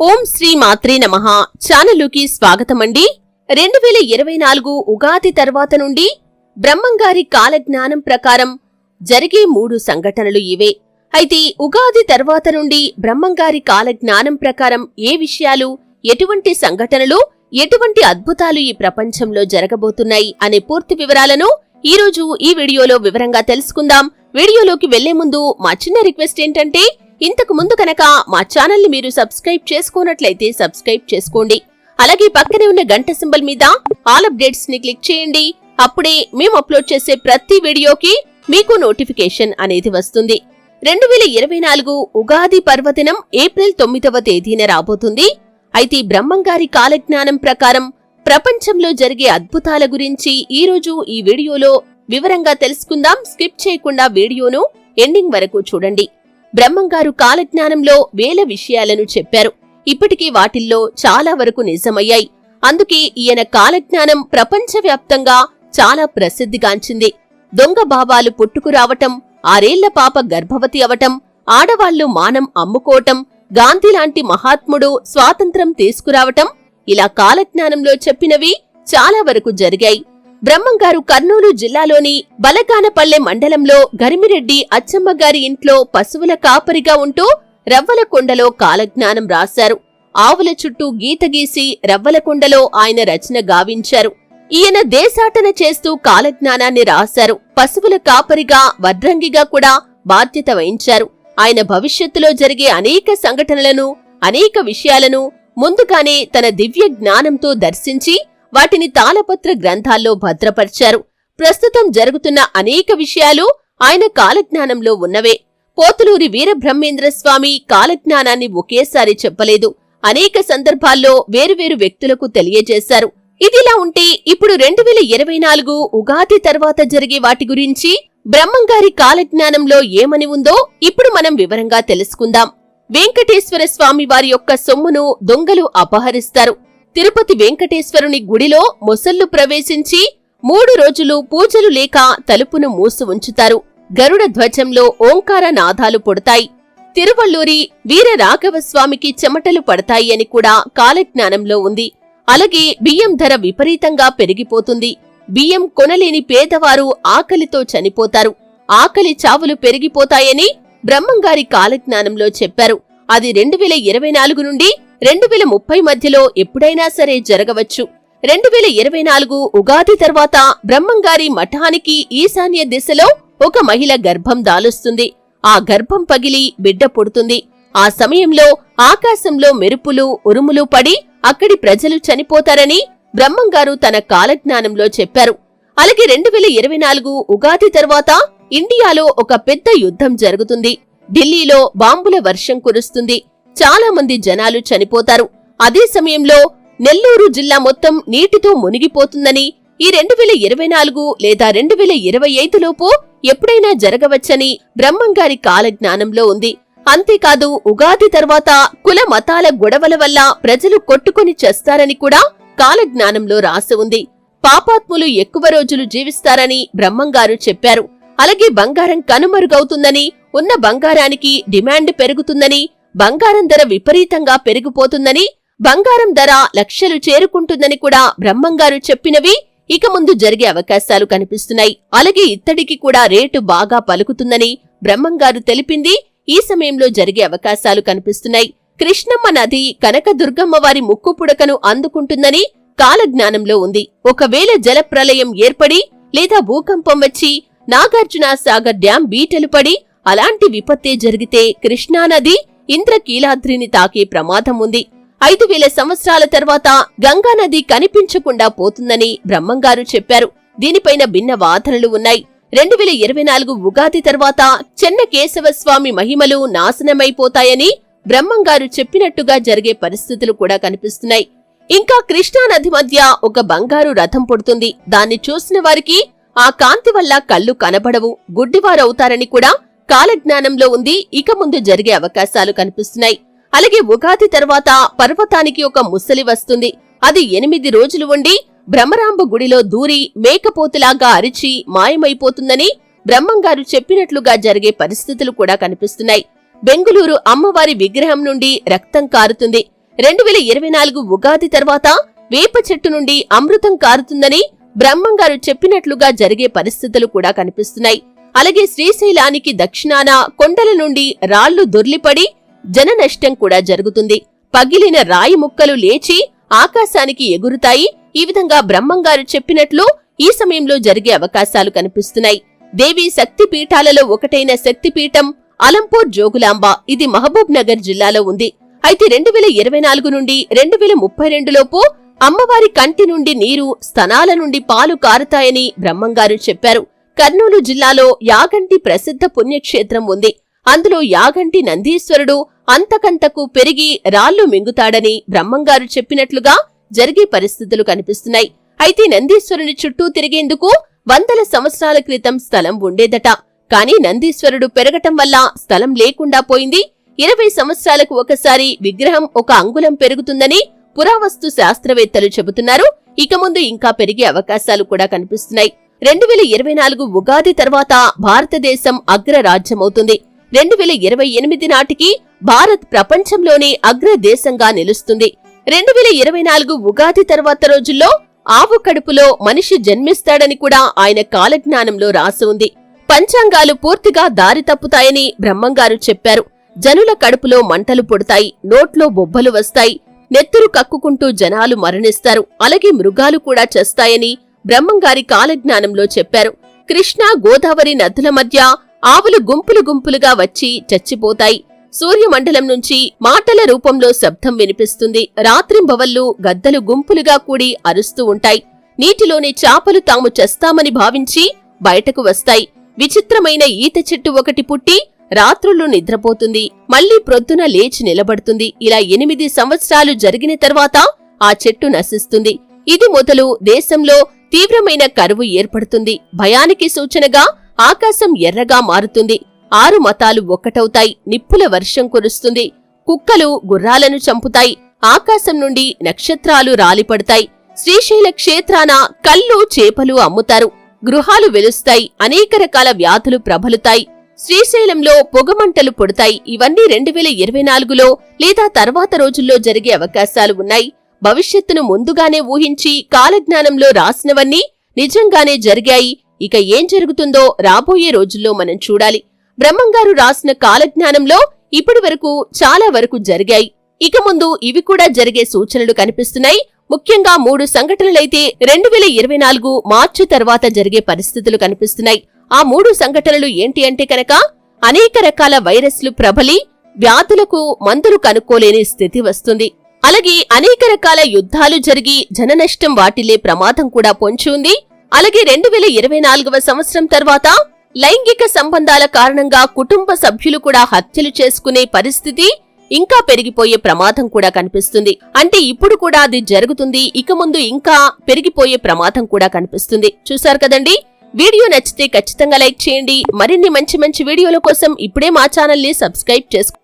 ఓం శ్రీ మాత్రే నమః. ఛానలుకి స్వాగతమండి. రెండు వేల ఇరవై నాలుగు ఉగాది తర్వాత నుండి బ్రహ్మంగారి కాలజ్ఞానం ప్రకారం జరిగే మూడు సంఘటనలు ఇవే. అయితే ఉగాది తర్వాత నుండి బ్రహ్మంగారి కాలజ్ఞానం ప్రకారం ఏ విషయాలు ఎటువంటి సంఘటనలు ఎటువంటి అద్భుతాలు ఈ ప్రపంచంలో జరగబోతున్నాయి అనే పూర్తి వివరాలను ఈ రోజు ఈ వీడియోలో వివరంగా తెలుసుకుందాం. వీడియోలోకి వెళ్ళే ముందు మా చిన్న రిక్వెస్ట్ ఏంటంటే ఇంతకు ముందు కనుక మా ఛానల్ని మీరు సబ్స్క్రైబ్ చేసుకున్నట్లయితే సబ్స్క్రైబ్ చేసుకోండి. అలాగే పక్కనే ఉన్న గంట సింబల్ మీద ఆల్ అప్డేట్స్ని క్లిక్ చేయండి. అప్పుడే మేము అప్లోడ్ చేసే ప్రతి వీడియోకి మీకు నోటిఫికేషన్ అనేది వస్తుంది. రెండు వేల ఇరవై నాలుగు ఉగాది పర్వదినం ఏప్రిల్ తొమ్మిదవ తేదీన రాబోతుంది. అయితే బ్రహ్మంగారి కాలజ్ఞానం ప్రకారం ప్రపంచంలో జరిగే అద్భుతాల గురించి ఈరోజు ఈ వీడియోలో వివరంగా తెలుసుకుందాం. స్కిప్ చేయకుండా వీడియోను ఎండింగ్ వరకు చూడండి. బ్రహ్మంగారు కాలజ్ఞానంలో వేల విషయాలను చెప్పారు. ఇప్పటికీ వాటిల్లో చాలా వరకు నిజమయ్యాయి. అందుకే ఈయన కాలజ్ఞానం ప్రపంచవ్యాప్తంగా చాలా ప్రసిద్ధిగాంచింది. దొంగ బాబాలు పుట్టుకురావటం ఆరేళ్ళ పాప గర్భవతి అవటం ఆడవాళ్ళు మానం అమ్ముకోవటం గాంధీ లాంటి మహాత్ముడు స్వాతంత్రం తీసుకురావటం ఇలా కాలజ్ఞానంలో చెప్పినవి చాలా వరకు జరిగాయి. బ్రహ్మంగారు కర్నూలు జిల్లాలోని బలకానపల్లె మండలంలో గరిమిరెడ్డి అచ్చమ్మగారి ఇంట్లో పశువుల కాపరిగా ఉంటూ రవ్వలకొండలో కాలజ్ఞానం రాశారు. ఆవుల చుట్టూ గీత గీసి రవ్వలకొండలో ఆయన రచన గావించారు. ఈయన దేశాటన చేస్తూ కాలజ్ఞానాన్ని రాశారు. పశువుల కాపరిగా వడ్రంగిగా కూడా బాధ్యత వహించారు. ఆయన భవిష్యత్తులో జరిగే అనేక సంఘటనలను అనేక విషయాలను ముందుగానే తన దివ్య జ్ఞానంతో దర్శించి వాటిని తాళపత్ర గ్రంథాల్లో భద్రపరిచారు. ప్రస్తుతం జరుగుతున్న అనేక విషయాలు ఆయన కాలజ్ఞానంలో ఉన్నవే. పోతులూరి వీరబ్రహ్మేంద్ర స్వామి కాలజ్ఞానాన్ని ఒకేసారి చెప్పలేదు. అనేక సందర్భాల్లో వేరువేరు వ్యక్తులకు తెలియజేశారు. ఇదిలా ఉంటే ఇప్పుడు రెండు వేల ఇరవై నాలుగు ఉగాది తర్వాత జరిగే వాటి గురించి బ్రహ్మంగారి కాలజ్ఞానంలో ఏమని ఉందో ఇప్పుడు మనం వివరంగా తెలుసుకుందాం. వెంకటేశ్వర స్వామి వారి యొక్క సొమ్మును దొంగలు అపహరిస్తారు. తిరుపతి వెంకటేశ్వరుని గుడిలో మొసళ్ళు ప్రవేశించి మూడు రోజులు పూజలు లేక తలుపును మూసి ఉంచుతారు. గరుడ ధ్వజంలో ఓంకార నాదాలు పుడతాయి. తిరువల్లూరి వీర చెమటలు పడతాయి అని కూడా కాలజ్ఞానంలో ఉంది. అలాగే బియ్యం ధర విపరీతంగా పెరిగిపోతుంది. బియ్యం కొనలేని పేదవారు ఆకలితో చనిపోతారు. ఆకలి చావులు పెరిగిపోతాయని బ్రహ్మంగారి కాలజ్ఞానంలో చెప్పారు. అది రెండు వేల ఇరవై నాలుగు నుండి రెండు వేల ముప్పై మధ్యలో ఎప్పుడైనా సరే జరగవచ్చు. రెండు వేల ఇరవై నాలుగు ఉగాది తర్వాత బ్రహ్మంగారి మఠానికి ఈశాన్య దిశలో ఒక మహిళ గర్భం దాలుస్తుంది. ఆ గర్భం పగిలి బిడ్డ పుడుతుంది. ఆ సమయంలో ఆకాశంలో మెరుపులు ఉరుములు పడి అక్కడి ప్రజలు చనిపోతారని బ్రహ్మంగారు తన కాలజ్ఞానంలో చెప్పారు. అలాగే రెండు వేల ఇరవై నాలుగు ఉగాది తర్వాత ఇండియాలో ఒక పెద్ద యుద్ధం జరుగుతుంది. ఢిల్లీలో బాంబుల వర్షం కురుస్తుంది. చాలా మంది జనాలు చనిపోతారు. అదే సమయంలో నెల్లూరు జిల్లా మొత్తం నీటితో మునిగిపోతుందని ఈ రెండు వేల ఇరవై నాలుగు లేదా రెండు వేల ఇరవై ఐదులోపు ఎప్పుడైనా జరగవచ్చని బ్రహ్మంగారి కాలజ్ఞానంలో ఉంది. అంతేకాదు ఉగాది తర్వాత కుల మతాల గొడవల వల్ల ప్రజలు కొట్టుకుని చేస్తారని కూడా కాలజ్ఞానంలో రాసి ఉంది. పాపాత్ములు ఎక్కువ రోజులు జీవిస్తారని బ్రహ్మంగారు చెప్పారు. అలాగే బంగారం కనుమరుగవుతుందని ఉన్న బంగారానికి డిమాండ్ పెరుగుతుందని బంగారం ధర విపరీతంగా పెరిగిపోతుందని బంగారం ధర లక్షలు చేరుకుంటుందని కూడా బ్రహ్మంగారు చెప్పినవి ఇక ముందు జరిగే అవకాశాలు కనిపిస్తున్నాయి. అలాగే ఇత్తడికి కూడా రేటు బాగా పలుకుతుందని బ్రహ్మంగారు తెలిపింది. ఈ సమయంలో జరిగే అవకాశాలు కనిపిస్తున్నాయి. కృష్ణమ్మ నది కనకదుర్గమ్మ వారి ముక్కు పుడకను అందుకుంటుందని కాలజ్ఞానంలో ఉంది. ఒకవేళ జలప్రలయం ఏర్పడి లేదా భూకంపం వచ్చి నాగార్జున సాగర్ డ్యాం బీటలు పడి అలాంటి విపత్తే జరిగితే కృష్ణానది ఇంద్రకీలాద్రిని తాకే ప్రమాదం ఉంది. ఐదు వేల సంవత్సరాల తర్వాత గంగానది కనిపించకుండా పోతుందని బ్రహ్మంగారు చెప్పారు. దీనిపైన భిన్న వాదనలు ఉన్నాయి. రెండు వేల ఇరవై నాలుగు ఉగాది తర్వాత చెన్న కేశవస్వామి మహిమలు నాశనమైపోతాయని బ్రహ్మంగారు చెప్పినట్టుగా జరిగే పరిస్థితులు కూడా కనిపిస్తున్నాయి. ఇంకా కృష్ణానది మధ్య ఒక బంగారు రథం పుడుతుంది. దాన్ని చూసిన వారికి ఆ కాంతి వల్ల కళ్ళు కనబడవు. గుడ్డివారవుతారని కూడా కాలజ్ఞానంలో ఉంది. ఇక ముందు జరిగే అవకాశాలు కనిపిస్తున్నాయి. అలాగే ఉగాది తర్వాత పర్వతానికి ఒక ముసలి వస్తుంది. అది ఎనిమిది రోజులు ఉండి భ్రమరాంబ గుడిలో దూరి మేకపోతులాగా అరిచి మాయమైపోతుందని బ్రహ్మంగారు చెప్పినట్లుగా జరిగే పరిస్థితులు కూడా కనిపిస్తున్నాయి. బెంగుళూరు అమ్మవారి విగ్రహం నుండి రక్తం కారుతుంది. రెండు వేల ఇరవై నాలుగు ఉగాది తర్వాత వేప చెట్టు నుండి అమృతం కారుతుందని బ్రహ్మంగారు చెప్పినట్లుగా జరిగే పరిస్థితులు కూడా కనిపిస్తున్నాయి. అలాగే శ్రీశైలానికి దక్షిణాన కొండల నుండి రాళ్ళు దొర్లిపడి జన నష్టం కూడా జరుగుతుంది. పగిలిన రాయి ముక్కలు లేచి ఆకాశానికి ఎగురుతాయి. ఈ విధంగా బ్రహ్మంగారు చెప్పినట్లు ఈ సమయంలో జరిగే అవకాశాలు కనిపిస్తున్నాయి. దేవి శక్తి పీఠాలలో ఒకటైన శక్తిపీఠం అలంపూర్ జోగులాంబ ఇది మహబూబ్ నగర్ జిల్లాలో ఉంది. అయితే రెండు వేల ఇరవై నాలుగు నుండి రెండు వేల ముప్పై రెండులోపు అమ్మవారి కంటి నుండి నీరు స్తనాల నుండి పాలు కారుతాయని బ్రహ్మంగారు చెప్పారు. కర్నూలు జిల్లాలో యాగంటి ప్రసిద్ధ పుణ్యక్షేత్రం ఉంది. అందులో యాగంటి నందీశ్వరుడు అంతకంతకు పెరిగి రాళ్ళు మింగుతాడని బ్రహ్మంగారు చెప్పినట్లుగా జరిగే పరిస్థితులు కనిపిస్తున్నాయి. అయితే నందీశ్వరుని చుట్టూ తిరిగేందుకు వందల సంవత్సరాల క్రితం స్థలం ఉండేదట. కాని నందీశ్వరుడు పెరగటం వల్ల స్థలం లేకుండా పోయింది. ఇరవై సంవత్సరాలకు ఒకసారి విగ్రహం ఒక అంగుళం పెరుగుతుందని పురావస్తు శాస్త్రవేత్తలు చెబుతున్నారు. ఇక ముందు ఇంకా పెరిగే అవకాశాలు కూడా కనిపిస్తున్నాయి. రెండు వేల ఇరవై నాలుగు ఉగాది తర్వాత భారతదేశం అగ్ర రాజ్యమవుతుంది రెండు వేల ఇరవై ఎనిమిది నాటికి భారత్ ప్రపంచంలోనే అగ్ర దేశంగా నిలుస్తుంది. రెండు వేల ఇరవై నాలుగు ఉగాది తర్వాత రోజుల్లో ఆవు కడుపులో మనిషి జన్మిస్తాడని కూడా ఆయన కాలజ్ఞానంలో రాసి ఉంది. పంచాంగాలు పూర్తిగా దారి తప్పుతాయని బ్రహ్మంగారు చెప్పారు. జనుల కడుపులో మంటలు పుడతాయి నోట్లో బొబ్బలు వస్తాయి నెత్తురు కక్కుకుంటూ జనాలు మరణిస్తారు అలాగే మృగాలు కూడా చేస్తాయని బ్రహ్మంగారి కాలజ్ఞానంలో చెప్పారు. కృష్ణా గోదావరి నదుల మధ్య ఆవులు గుంపులు గుంపులుగా వచ్చి చచ్చిపోతాయి. సూర్యమండలం నుంచి మాటల రూపంలో శబ్దం వినిపిస్తుంది. రాత్రింబవళ్ళు గద్దలు గుంపులుగా కూడి అరుస్తూ ఉంటాయి. నీటిలోని చాపలు తాము చేస్తామని భావించి బయటకు వస్తాయి. విచిత్రమైన ఈత చెట్టు ఒకటి పుట్టి రాత్రులు నిద్రపోతుంది. మళ్ళీ ప్రొద్దున లేచి నిలబడుతుంది. ఇలా ఎనిమిది సంవత్సరాలు జరిగిన తర్వాత ఆ చెట్టు నశిస్తుంది. ఇది మొదలు దేశంలో తీవ్రమైన కరువు ఏర్పడుతుంది. భయానికి సూచనగా ఆకాశం ఎర్రగా మారుతుంది. ఆరు మతాలు ఒక్కటవుతాయి. నిప్పుల వర్షం కురుస్తుంది. కుక్కలు గుర్రాలను చంపుతాయి. ఆకాశం నుండి నక్షత్రాలు రాలిపడతాయి. శ్రీశైల క్షేత్రాన కళ్ళు చేపలు అమ్ముతారు. గృహాలు వెలుస్తాయి. అనేక రకాల వ్యాధులు ప్రబలుతాయి. శ్రీశైలంలో పొగమంటలు పుడతాయి. ఇవన్నీ రెండు వేల ఇరవై నాలుగులో లేదా తర్వాత రోజుల్లో జరిగే అవకాశాలు ఉన్నాయి. భవిష్యత్తును ముందుగానే ఊహించి కాలజ్ఞానంలో రాసినవన్నీ నిజంగానే జరిగాయి. ఇక ఏం జరుగుతుందో రాబోయే రోజుల్లో మనం చూడాలి. బ్రహ్మంగారు రాసిన కాలజ్ఞానంలో ఇప్పటి వరకు చాలా వరకు జరిగాయి. ఇక ముందు ఇవి కూడా జరిగే సూచనలు కనిపిస్తున్నాయి. ముఖ్యంగా మూడు సంఘటనలైతే రెండు వేల ఇరవై నాలుగు మార్చి తర్వాత జరిగే పరిస్థితులు కనిపిస్తున్నాయి. ఆ మూడు సంఘటనలు ఏంటి అంటే కనుక అనేక రకాల వైరస్లు ప్రబలి వ్యాధులకు మందులు కనుక్కోలేని స్థితి వస్తుంది. అలాగే అనేక రకాల యుద్ధాలు జరిగి జననష్టం వాటిల్లే ప్రమాదం కూడా పొంచి ఉంది. అలాగే రెండు వేల ఇరవై నాలుగవ సంవత్సరం తర్వాత లైంగిక సంబంధాల కారణంగా కుటుంబ సభ్యులు కూడా హత్యలు చేసుకునే పరిస్థితి ఇంకా పెరిగిపోయే ప్రమాదం కూడా కనిపిస్తుంది. అంటే ఇప్పుడు కూడా అది జరుగుతుంది ఇక ముందు ఇంకా పెరిగిపోయే ప్రమాదం కూడా కనిపిస్తుంది. చూసారు కదండి? వీడియో నచ్చితే ఖచ్చితంగా లైక్ చేయండి. మరిన్ని మంచి మంచి వీడియోల కోసం ఇప్పుడే మా ఛానల్ని సబ్స్క్రైబ్ చేసుకోండి.